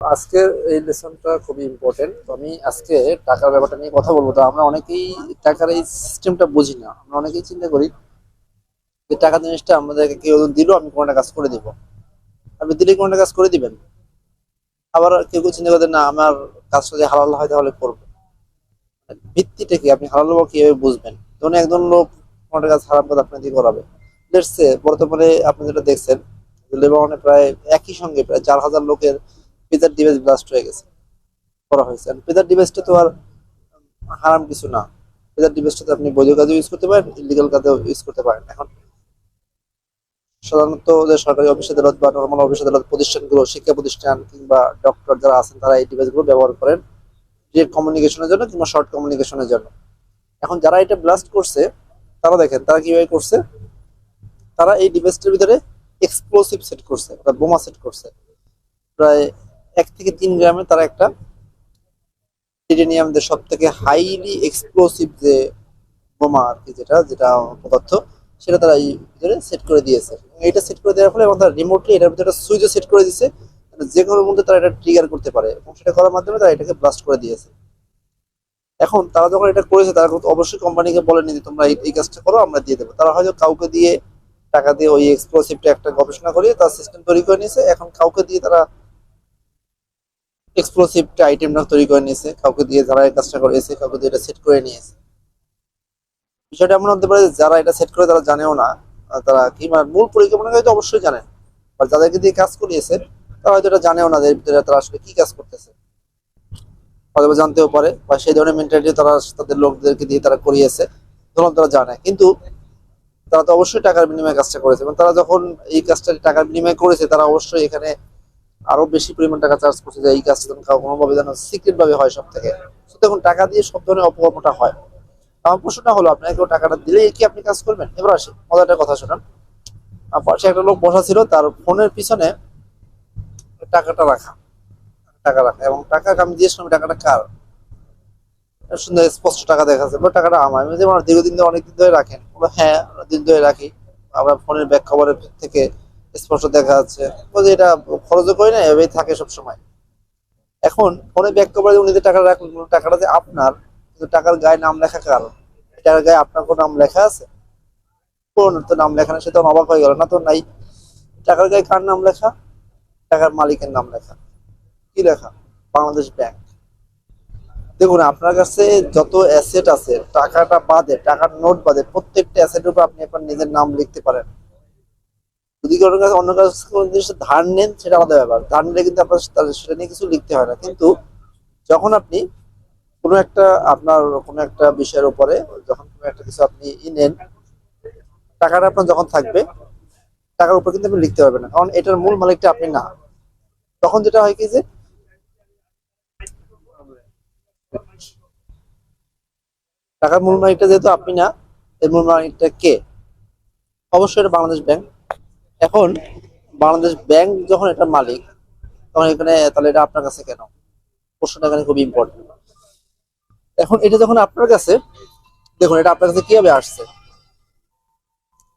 আজকের এই লেসনটা খুবই ইম্পর্টেন্ট আমি আজকে টাকার ব্যাপারটা নিয়ে কথা বলব। তো আমরা অনেকেই টাকার এই সিস্টেমটা বুঝি না। আমরা অনেকেই চিন্তা করি যে টাকা জিনিসটা আমাদেরকে কেউ দিল, আমি কোনো একটা কাজ করে দিব। আপনি দিলে কোনো কাজ করে দিবেন। আবার কেউ কেউ চিন্তা করতেন না, আমার কাজটা যদি হালাল হয় তাহলে করব। ভিত্তিটা কি? আপনি হালাল বা কীভাবে বুঝবেন? ধরুন একজন লোক কোনো কাজ হারাম কাজ আপনার দিয়ে করাবে বর্তমানে আপনি যেটা দেখছেন লেবাননে প্রায় একই সঙ্গে প্রায় চার হাজার লোকের পিজার ডিভাইস ব্লাস্ট হয়ে গেছে, করা হয়েছে। পিজার ডিভাইসটা তো আর হারাম কিছু না। পিজার ডিভাইসটা তো আপনি বৈধ কাজেও ইউজ করতে পারেন ইলিগাল কাজেও ইউজ করতে পারেন। এখন সাধারণত যে সরকারি অফিস আদালত বা নর্মাল অফিস আদালত প্রতিষ্ঠানগুলো, শিক্ষা প্রতিষ্ঠান কিংবা ডক্টর যারা আছেন, তারা এই ডিভাইসগুলো ব্যবহার করেন ডিরেক্ট কমিউনিকেশনের জন্য কিংবা শর্ট কমিউনিকেশনের জন্য। এখন যারা এটা ব্লাস্ট করছে, তারা দেখেন, তারা কীভাবে করছে? তারা এই ডিভাইসটার ভিতরে এক্সপ্লোসিভ সেট করছে বোমা সেট করছে। প্রায় এক থেকে তিন গ্রামে তারা একটা টিটেনিয়ামদের সব থেকে হাইলি এক্সপ্লোসিভ যে বোমা আর কি যেটা যেটা পদার্থ, সেটা তারা এই ভিতরে সেট করে দিয়েছে। এটা সেট করে দেওয়ার ফলে এবং তারা রিমোটলি এটার ভিতরে একটা সুইচও সেট করে দিয়েছে মানে যে কোনো মধ্যে তারা এটা ট্রিগার করতে পারে এবং সেটা করার মাধ্যমে তারা এটাকে ব্লাস্ট করে দিয়েছে। এখন তারা যখন এটা করেছে, তারা কিন্তু অবশ্যই কোম্পানিকে বলেনি যে তোমরা এই- কাজটা করো, আমরা দিয়ে দেবো। তারা হয়তো কাউকে দিয়ে টাকা দিয়ে ওই এক্সপ্লোসিভটা একটা গবেষণা করিয়ে তার সিস্টেম তৈরি করে নিয়েছে। এখন কাউকে দিয়ে তারা এক্সপ্লোসিভটা আইটেমটা তৈরি করে নিয়েছে, কাউকে দিয়ে যারা এই কাজটা করেছে কাউকে দিয়ে এটা সেট করে নিয়েছে। বিষয়টা এমন হতে পারে যারা এটা সেট করে তারা জানেও না তারা কি মানে মূল পরিকল্পনা হয়তো অবশ্যই জানেন আর যাদেরকে দিয়ে কাজ করিয়েছে, তারা হয়তো এটা জানেও না এর তারা আসলে কি কাজ করতেছে। হয়তো জানতেও পারে, বা সেই ধরনের মেন্টালিটি তারা তাদের লোকদেরকে দিয়ে তারা করিয়েছে, ধরুন তারা জানে কিন্তু তারা তো অবশ্যই টাকার বিনিময়ে কাজটা করেছে, এবং তারা যখন এই কাজটা টাকার বিনিময়ে করেছে, তারা অবশ্যই এখানে আরও বেশি পরিমাণ টাকা চার্জ করছে যে এই কাজটা যেন কোনোভাবে যেন সিক্রেট ভাবে হয় সব থেকে দেখুন, টাকা দিয়ে সব ধরনের অপকর্মটা হয়। আমার প্রশ্নটা হলো, আপনাকে কেউ টাকাটা দিলে কি আপনি কাজ করবেন? এবার আসি মজাটা কথা শোনান। পাশে একটা লোক বসা ছিল, তার ফোনের পিছনে টাকাটা রাখা। টাকা রাখা, এবং টাকা আমি করলাম টাকাটা কার? সুন্দর স্পষ্ট টাকা দেখা যাচ্ছে টাকাটা আমার। আমি দীর্ঘদিন ধরে অনেকদিন ধরে রাখেন। হ্যাঁ দিন ধরে রাখি। আমরা ফোনের ব্যাক কভারের থেকে স্পষ্ট দেখা যাচ্ছে। বলছে এটা খরচও করি না, এভাবেই থাকে সব সময় এখন ফোনে ব্যাক কভারে উনি যে টাকা রাখলেন টাকাটা যে আপনার টাকার গায়ে নাম লেখা কার? টাকার গায়ে আপনার কোনো নাম লেখা আছে? তো নাম লেখা না সে তো অবাক হয়ে গেল। না তো নাই। টাকার গায়ে কার নাম লেখা? টাকার মালিকের নাম লেখা। কি লেখা? বাংলাদেশ ব্যাংক। দেখুন, আপনার কাছে যত অ্যাসেট আছে, টাকাটা বাদে, টাকার নোট বাদে, প্রত্যেকটা অ্যাসেটের উপর আপনি আপনার নিজের নাম লিখতে পারেন। যদি কারোর কাছে অন্য কাছে কোনো জিনিসটা ধার নেন, সেটা আলাদা ব্যাপার। ধার নিলে কিন্তু আপনার সেটা নিয়ে কিছু লিখতে হয় না। কিন্তু যখন আপনি কোনো একটা আপনার কোনো একটা বিষয়ের উপরে, যখন কোনো একটা কিছু আপনি ই নেন, টাকাটা আপনার যখন থাকবে, টাকার উপর কিন্তু আপনি লিখতে পারবেন না। কারণ এটার মূল মালিকটা আপনি না। তখন যেটা হয় কি যে, টাকার মূল মালিকটা যেহেতু আপনি না, এর মূল মালিকটা কে? অবশ্যই এটা বাংলাদেশ ব্যাংক। এখন বাংলাদেশ ব্যাংক যখন এটা মালিক, তখন এখানে, তাহলে এটা আপনার কাছে কেন? প্রশ্নটা এখানে খুব ইম্পর্টেন্ট এখন এটা যখন আপনার কাছে, দেখুন, এটা আপনার কাছে কীভাবে আসছে?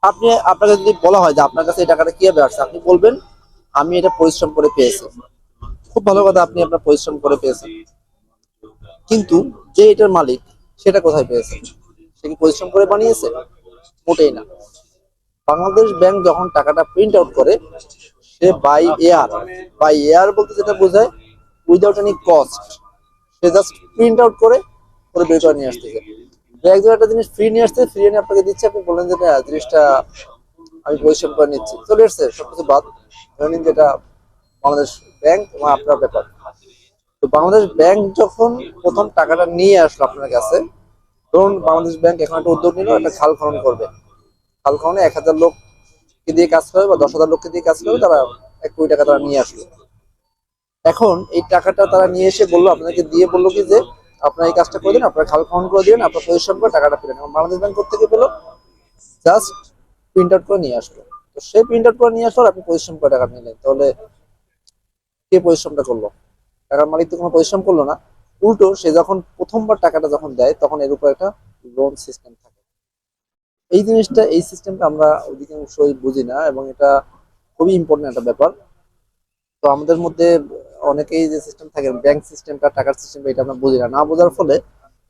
আপনি, আপনাকে যদি বলা হয় যে আপনার কাছে এই টাকাটা কীভাবে আসছে, আপনি বলবেন, আমি এটা পরিশ্রম করে পেয়েছি। খুব ভালো কথা, আপনি আপনার পরিশ্রম করে পেয়েছেন। কিন্তু যে এটার মালিক, সেটা কোথায় পেয়েছে? সে কি পরিশ্রম করে বানিয়েছে? মোটেই না। বাংলাদেশ ব্যাংক যখন টাকাটা প্রিন্ট আউট করে, সে বাই এয়ার বাই এয়ার বলতে যেটা বোঝায় উইদাউট এনি কস্ট সে জাস্ট প্রিন্ট আউট করে করে বের করে নিয়ে আসতেছে। যে একজন একটা জিনিস ফ্রি নিয়ে আসছে ফ্রি এনে আপনাকে দিচ্ছে, আপনি বললেন যে না জিনিসটা আমি পরিশ্রম করে নিচ্ছি। চলে এসছে সবকিছু বাদ, ধরে যেটা বাংলাদেশ ব্যাংক এবং আপনার ব্যাপার। তো বাংলাদেশ ব্যাংক যখন প্রথম টাকাটা নিয়ে আসলো আপনার কাছে, ধরুন বাংলাদেশ ব্যাংক এখন একটা উদ্যোগ নিল, একটা খাল খনন করবে। খননে এক হাজার লোককে দিয়ে কাজ করবে বা দশ হাজার লোককে দিয়ে কাজ করবে, তারা এক কোটি টাকা তারা নিয়ে আসলো এখন এই টাকাটা তারা নিয়ে এসে বলল, আপনাকে দিয়ে বলল কি যে, আপনার এই কাজটা করে দিন, আপনার খাল খনন করে দিন আপনার পরিশ্রম করে টাকাটা পেলেন এবং বাংলাদেশ ব্যাংক থেকে পেল জাস্ট প্রিন্ট আউট করে নিয়ে আসলো তো সেই প্রিন্ট আউট করে নিয়ে আসলো আপনি পরিশ্রম করে টাকা নিলেন। তাহলে কে পরিশ্রমটা করল? টাকার মালিক তো কোনো পরিশ্রম করল না। উল্টো সে যখন প্রথমবার টাকাটা যখন দেয়, তখন এর উপর একটা লোন সিস্টেম থাকে। এই জিনিসটা, এই সিস্টেমটা আমরা অধিকাংশই বুঝি না এবং এটা খুবই ইম্পর্টেন্ট একটা ব্যাপার। তো আমাদের মধ্যে অনেকেই যে সিস্টেম থাকে ব্যাংক সিস্টেমটা টাকার সিস্টেম এটা আমরা বুঝি না। না বোঝার ফলে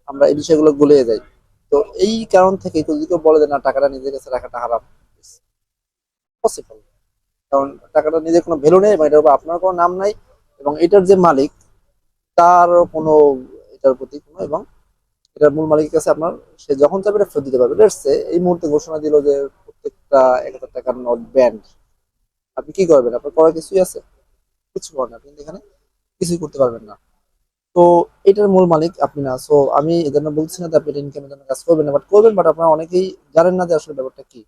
আমরা এই বিষয়গুলো গুলিয়ে যাই। তো এই কারণ থেকে যদি কেউ বলে যে, না, টাকাটা নিজের কাছে রাখাটা হারাম। পসিবল কারণ টাকাটা নিজের কোনো ভ্যালু নেই এবং এটার উপর আপনার কোনো নাম নাই এবং এটার যে মালিক তার কোনো এটার প্রতি কোনো এবং এটার মূল মালিকের কাছে আপনার, সে যখন চাবে এটা ফেরত দিতে পারবে। Say এই মুহূর্তে ঘোষণা দিল যে প্রত্যেকটা এক হাজার টাকার নোট ব্যান্ড আপনি কি করবেন? আপনার করার কিছুই আছে? কিছু করেন আপনি এখানে কিছুই করতে পারবেন না। তো এটার মূল মালিক আপনি না। সো আমি এজন্য বলছি না যে আপনি ইনকামের জন্য কাজ করবেন না বাট করবেন বাট আপনারা অনেকেই জানেন না যে আসলে ব্যাপারটা কি।